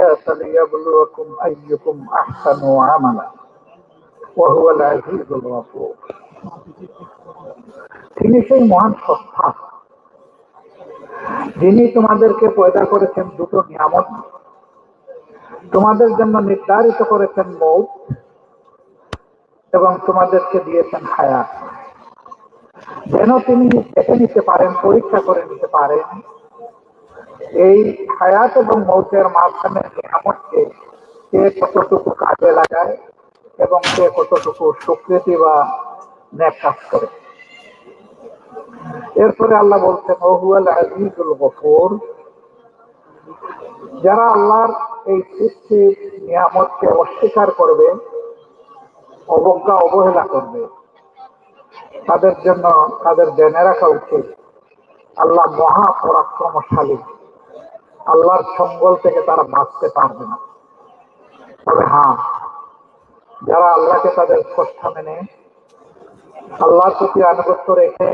الحياة ليبلوكم أيكم أحسن عملا وهو العزيز الغفور তিনি সেই মহান সত্তা যিনি তোমাদেরকে পয়দা করেছেন দুটো নিয়ামত তোমাদের জন্য নির্ধারিত করেছেন মৌত এবং তোমাদেরকে দিয়েছেন হায়াত যেন তিনি দেখে নিতে পারেন পরীক্ষা করে নিতে পারেন এই হায়াত এবং মৌতের মাধ্যমে নিয়ামতকে কে কতটুকু কাজে লাগায় এবং কে কতটুকু স্বীকৃতি বা ন্যাক কাজ করে। এরপরে আল্লাহ বলছেন, ওহুয়াল আজিজুল গফুর। যারা আল্লাহর এই সৃষ্টির নিয়ামতকে অস্বীকার করবে, অবজ্ঞা, অবহেলা করবে, তাদের জন্য তাদের জেনে রাখা উচিত, আল্লাহ মহা পরাক্রমশালী। আল্লাহর সঙ্গল থেকে তারা বাঁচতে পারবে না। তবে হ্যাঁ যারা আল্লাহকে তাদের শ্রদ্ধা মেনে, আল্লাহর প্রতি আনুগত্য রেখে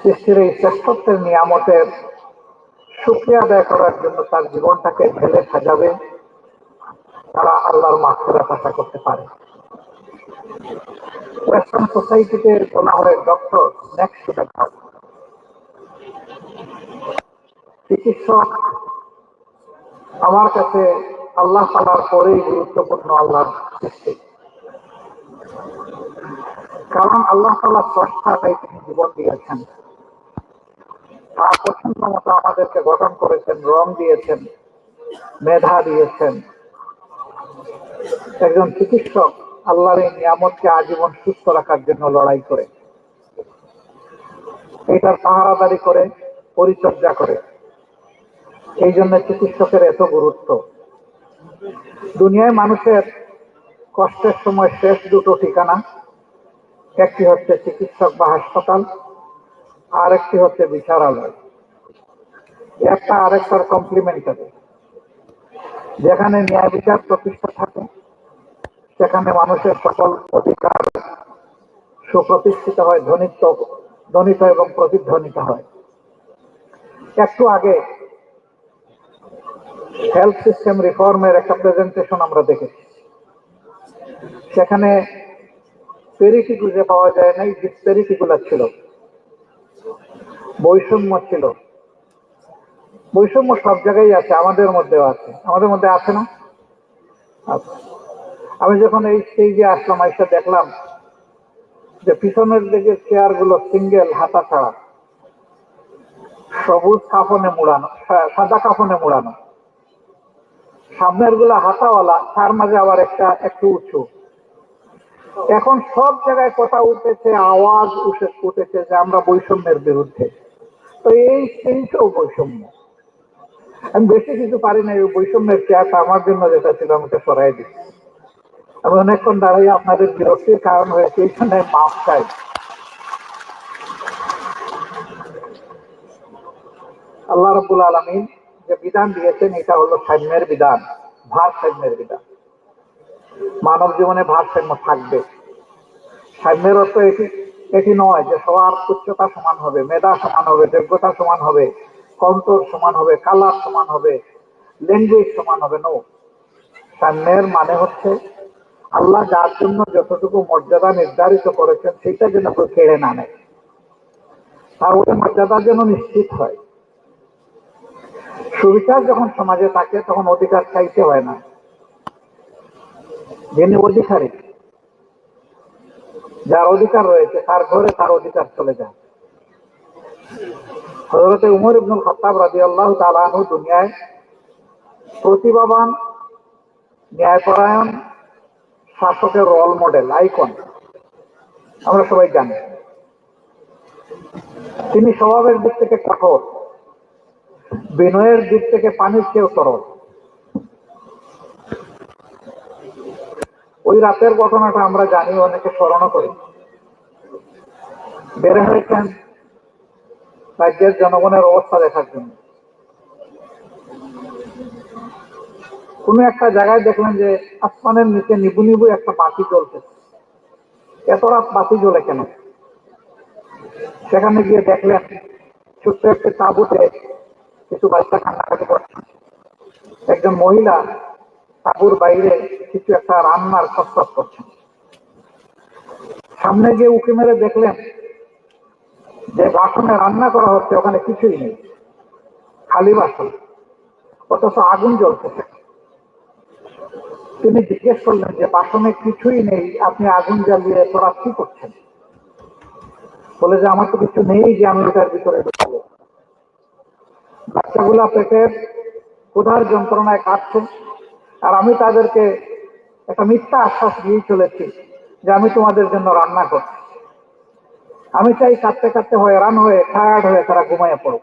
সৃষ্টির এই শ্রেষ্ঠত্বের নিয়ামতের সুক্রিয়া আদায় করার জন্য তার জীবনটাকে ঢেলে সাজাবে, তারা আল্লাহর মাত্রা আশা করতে পারে। ওয়েস্টার্ন সোসাইটিতে বলা হয় ডক্টর নেক্সট দেখাও চিকিৎসক আমার কাছে আল্লাহ তালার পরেই গুরুত্বপূর্ণ আল্লাহর সৃষ্টি। কারণ আল্লাহ তালা স্রষ্টা তাই তিনি জীবন দিয়েছেন। তার পছন্দ মতো আমাদেরকে গঠন করেছেন, রং দিয়েছেন, মেধা দিয়েছেন। একজন চিকিৎসক আল্লাহর এই নিয়ামতকে আজীবন সুস্থ রাখার জন্য লড়াই করে। এটার পাহারাদারি করে, পরিচর্যা করে। এই জন্য চিকিৎসকের এত গুরুত্ব। দুনিয়ায় মানুষের কষ্টের সময় শেষ দুটো ঠিকানা, একটি হচ্ছে চিকিৎসক বা হাসপাতাল আর একটি হচ্ছে বিচারালয়। একটা আরেকটার কমপ্লিমেন্টারি যেখানে ন্যায় বিচার প্রতিষ্ঠা থাকে, সেখানে মানুষের সকল অধিকার সুপ্রতিষ্ঠিত হয় ধ্বনিত ধ্বনিত এবং প্রতিধ্বনিত হয়। একটু আগে হেলথ সিস্টেম রিফর্মের একটা প্রেজেন্টেশন আমরা দেখেছি। সেখানে পেরিটি খুঁজে পাওয়া যায় নাই ডিসপেরিটি গুলা ছিল। বৈষম্য ছিল। বৈষম্য সব জায়গায় আছে, আমাদের মধ্যেও আছে। আমাদের মধ্যে আছে না? আমি যখন এই স্টেজে আসলাম এসে দেখলাম যে পিছনের দিকে চেয়ারগুলো সিঙ্গেল হাতা ছাড়া। সবুজ কাফনে মুড়ানো সাদা কাফনে মুড়ানো। সামনেরগুলা হাতাওয়ালা, তার মাঝে আবার একটা, একটু উঁচু। এখন সব জায়গায় কথা উঠেছে, আওয়াজ উঠেছে যে আমরা বৈষম্যের বিরুদ্ধে। তো এই সেইটাও বৈষম্য। আমি বেশি কিছু পারি না এই বৈষম্যের চেয়ারটা আমার জন্য যেটা ছিল আমাকে সরাই দিচ্ছি আমি অনেকক্ষণ দাঁড়িয়ে আপনাদের বিরক্তির কারণ হয়েছে এইখানে মাফ চাই। আল্লাহ রবুল আলমিন যে বিধান দিয়েছেন, এটা হলো সাম্যের বিধান, ভারসাম্যের বিধান। মানব জীবনে ভারসাম্য থাকবে। সাম্যের অর্থ এটি এটি নয় যে সবার উচ্চতা সমান হবে, মেধা সমান হবে, যোগ্যতা সমান হবে কন্তর সমান হবে, কালার সমান হবে, ল্যাঙ্গুয়েজ সমান হবে, নো। সাম্যের মানে হচ্ছে আল্লাহ যার জন্য যতটুকু মর্যাদা নির্ধারিত করেছেন সেটা যেন কেড়ে না নেয়। তার মর্যাদা যেন নিশ্চিত হয়। সুবিচার যখন সমাজে থাকে, তখন অধিকার চাইতে হয় না। যিনি অধিকারী, যার অধিকার রয়েছে, তার ঘরে তার অধিকার চলে যায়। হজরতে উমর ইবনুল খতাব রাজি আল্লাহ তালাহু দুনিয়ায় প্রতিভাবান, ন্যায়পরায়ণ, শাসকের রোল মডেল আইকন আমরা সবাই জানি। তিনি স্বভাবের দিক থেকে কঠোর। বিনয়ের দিক থেকে পানির চেয়েও তরল। ওই রাতের ঘটনাটা আমরা জানি, অনেকে স্মরণ করি। বের হয়েছেন রাজ্যের জনগণের অবস্থা দেখার জন্য। কোন একটা জায়গায় দেখলেন যে আসমানের নিচে নিবু নিবু একটা বাতি জ্বলছে। এত রাত বাতি জ্বলে কেন? সেখানে গিয়ে দেখলেন ছোট্ট একটা তাবুতে কিছু বাচ্চা কান্নাকাটি করছে একজন মহিলা তাবুর বাইরে কিছু একটা রান্নার কসরত করছেন। সামনে গিয়ে উঁকি মেরে দেখলেন যে বাসনে রান্না করা হচ্ছে, ওখানে কিছুই নেই। খালি বাসন। অথচ আগুন জ্বলতেছে। তিনি জিজ্ঞেস করলেন যে, বাসনে কিছুই নেই, আপনি আগুন জ্বালিয়ে তোরা কি করছেন? বলে যে, আমার তো কিছু নেই যে, আমি এটার ভিতরে বাচ্চাগুলা পেটের ক্ষুধার যন্ত্রণায় কাটছে। আর আমি তাদেরকে একটা মিথ্যা আশ্বাস দিয়ে চলেছি যে আমি তোমাদের জন্য রান্না করছি। আমি চাই কাঁদতে কাঁদতে হয়ে রান হয়ে টায়ার্ড হয়ে তারা ঘুমাইয়া পড়ো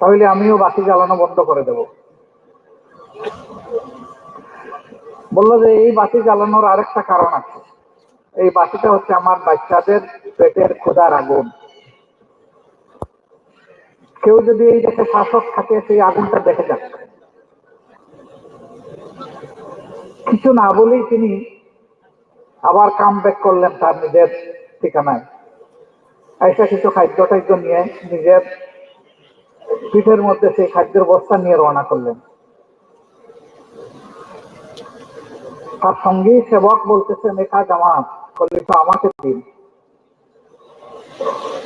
তাহলে আমিও বাতি জ্বালানো বন্ধ করে দেব। বলল যে এই বাতি জ্বালানোর আরেকটা কারণ আছে। এই বাতিটা হচ্ছে আমার বাচ্চাদের পেটের ক্ষুধার আগুন। কেউ যদি এই দেশে শাসক থাকে, সেই আগুনটা দেখে যাক। কিছু না বলেই তিনি আবার কাম ব্যাক করলেন তার নিজের ঠিকানায়। আইসা কিছু খাদ্য টাদ্য নিয়ে নিজের পিঠের মধ্যে সেই খাদ্যের বস্তা নিয়ে রওনা করলেন। তার সঙ্গেই সেবক বলতেছেন একা জামাত, খলিফা, আমাকে দিন।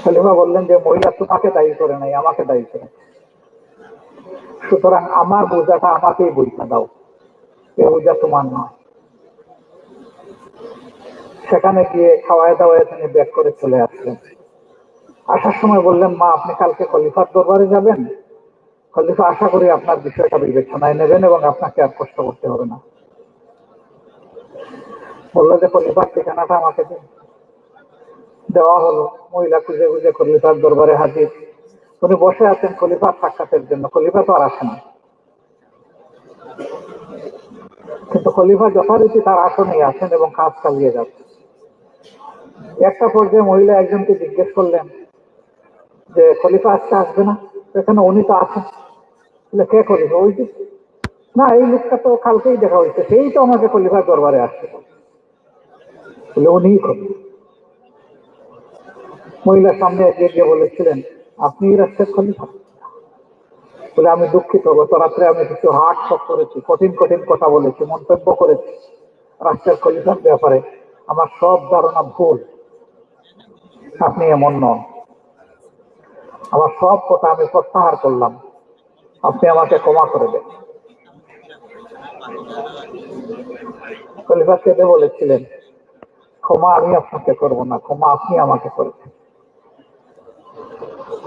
খলিফা বললেন যে, মহিলা তোমাকে দায়ী করে নাই, আমাকে দায়ী করে। সুতরাং আমার বোঝাটা আমাকেই বইটা দাও, এ বোঝা তোমার নয়। সেখানে গিয়ে খাওয়ায় দাওয়ায় তিনি ব্যাক করে চলে আসলেন। আসার সময় বললেন, মা, আপনি কালকে খলিফার দরবারে যাবেন? খলিফা আশা করি আপনার বিষয়টা বিবেচনায় নেবেন এবং আপনাকে আর কষ্ট করতে হবে না। বলল যে, খলিফার ঠিকানাটা আমাকে দিন। দেওয়া হলো। মহিলা খুঁজে খুঁজে খলিফার দরবারে হাজির। উনি বসে আছেন খলিফার সাক্ষাতের জন্য। খলিফা তো আর আসে না। কিন্তু খলিফা যথারীতি তার আসনেই আছেন এবং কাজ চালিয়ে যাচ্ছে একটা পর্যায়ে মহিলা একজনকে জিজ্ঞেস করলেন যে, খলিফা আজকে আসবে না? এখানে উনি তো আছেন। কে খলিফা? ওই না, এই লোকটা তো কালকেই দেখা হয়েছে। সেই তো আমাকে খলিফার দরবারে আসছে বলে, উনিই খলিফা। মহিলার সামনে এগিয়ে গিয়ে বলেছিলেন, আপনি রাষ্ট্রের খলিফা বলে, আমি দুঃখিত, গত রাত্রে আমি কিছু হাট শক করেছি, কঠিন কঠিন কথা বলেছি, মন্তব্য করেছি। রাষ্ট্রের খলিফার ব্যাপারে আমার সব ধারণা ভুল। আপনি এমন নন। আমার সব কথা আমি প্রত্যাহার করলাম। আপনি আমাকে ক্ষমা করে দেন। খলিফা কেঁদে বলেছিলেন, ক্ষমা আমি আপনাকে করব না, ক্ষমা আপনি আমাকে করেছেন।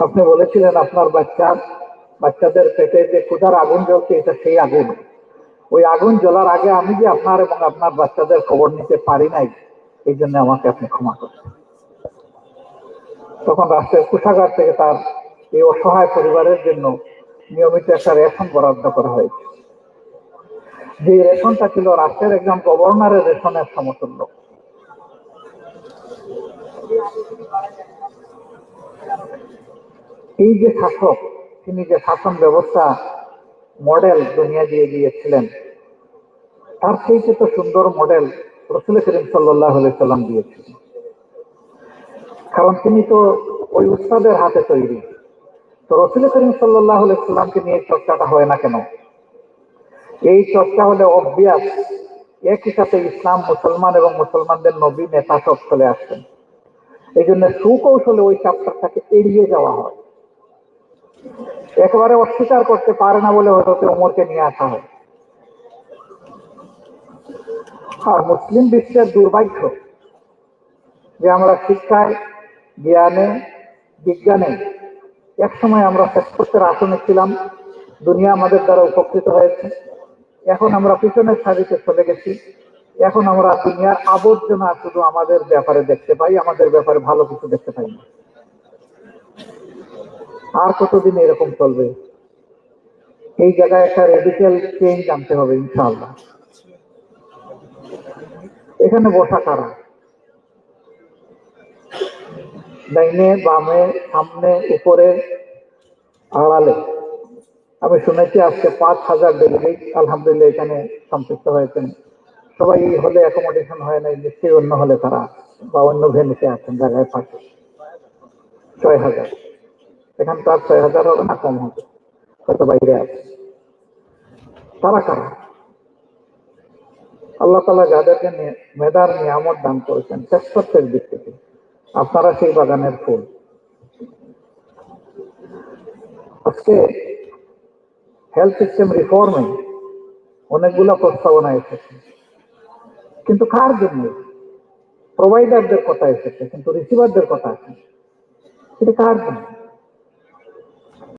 আপনি বলেছিলেন আপনার বাচ্চার বাচ্চাদের পেটে যে ক্ষুধার আগুন জ্বলছে, এটা সেই আগুন। ওই আগুন জ্বলার আগে আমি যে আপনার এবং আপনার বাচ্চাদের খবর নিতে পারি নাই, এই জন্য আমাকে আপনি ক্ষমা করেন। তখন রাষ্ট্রের কোষাগার থেকে তার এই অসহায় পরিবারের জন্য নিয়মিত একটা রেশন বরাদ্দ করা হয়েছে। যে রেশনটা ছিল রাষ্ট্রের একজন গভর্নরের রেশনের সমতুল্য। এই যে শাসক, তিনি যে শাসন ব্যবস্থা মডেল দুনিয়া দিয়ে দিয়েছিলেন, তার সেই তো সুন্দর মডেল রসুল করিম সাল্লাহ সাল্লাম দিয়েছিলেন। কারণ তিনি তো ওই উস্তাদের হাতে তৈরি। তো রসুল করিম সাল্লাহ সাল্লামকে নিয়ে চর্চাটা হয় না কেন? এই চর্চা হলে অভ্যাস একই সাথে ইসলাম মুসলমান এবং মুসলমানদের নবী নেতা সব চলে আসছেন। এই জন্য সুকৌশলে ওই চ্যাপ্টারটাকে এড়িয়ে যাওয়া হয়। একেবারে অস্বীকার করতে পারে না বলে হয়তো ওমরকে নিয়ে আসা হয়। আর মুসলিম বিশ্বের দুর্ভাগ্য যে আমরা শিক্ষায়, জ্ঞানে, বিজ্ঞানে একসময় আমরা শ্রেষ্ঠত্বের আসনে ছিলাম, দুনিয়া আমাদের দ্বারা উপকৃত হয়েছে। এখন আমরা পিছনের সারিতে চলে গেছি। এখন আমরা দুনিয়ার আবর্জনা শুধু আমাদের ব্যাপারে দেখতে পাই, আমাদের ব্যাপারে ভালো কিছু দেখতে পাই না। আর কতদিন এরকম চলবে? এই জায়গায় একটা রেডিক্যাল চেঞ্জ আনতে হবে, ইনশাআল্লাহ। এখানে বসা কারা? ডাইনে, বামে, সামনে, উপরে, আড়ালে। আমি শুনেছি আজকে পাঁচ হাজার ডেলিগেট আলহামদুলিল্লাহ এখানে সম্পৃক্ত হয়েছেন। সবাই এই হলে অ্যাকোমোডেশন হয় নাই, নিশ্চয়ই অন্য হলে তারা বা অন্য ভেনুতে আছেন, জায়গায় পাশে ছয় হাজার। এখান তো আর ছয় হাজার হবে না কম হবে, হয়তো বাইরে আছে। তারা কারা? আল্লাহ তালা যাদেরকে মেধার নিয়ামত দান করেছেন, শ্রেষ্ঠত্বের দিক থেকে আপনারা সেই বাগানের ফুল। আজকে হেলথ সিস্টেম রিফর্মে অনেকগুলো প্রস্তাবনা এসেছে। কিন্তু কার জন্য? প্রোভাইডারদের কথা এসেছে, কিন্তু রিসিভারদের কথা আছে এটা কার জন্য?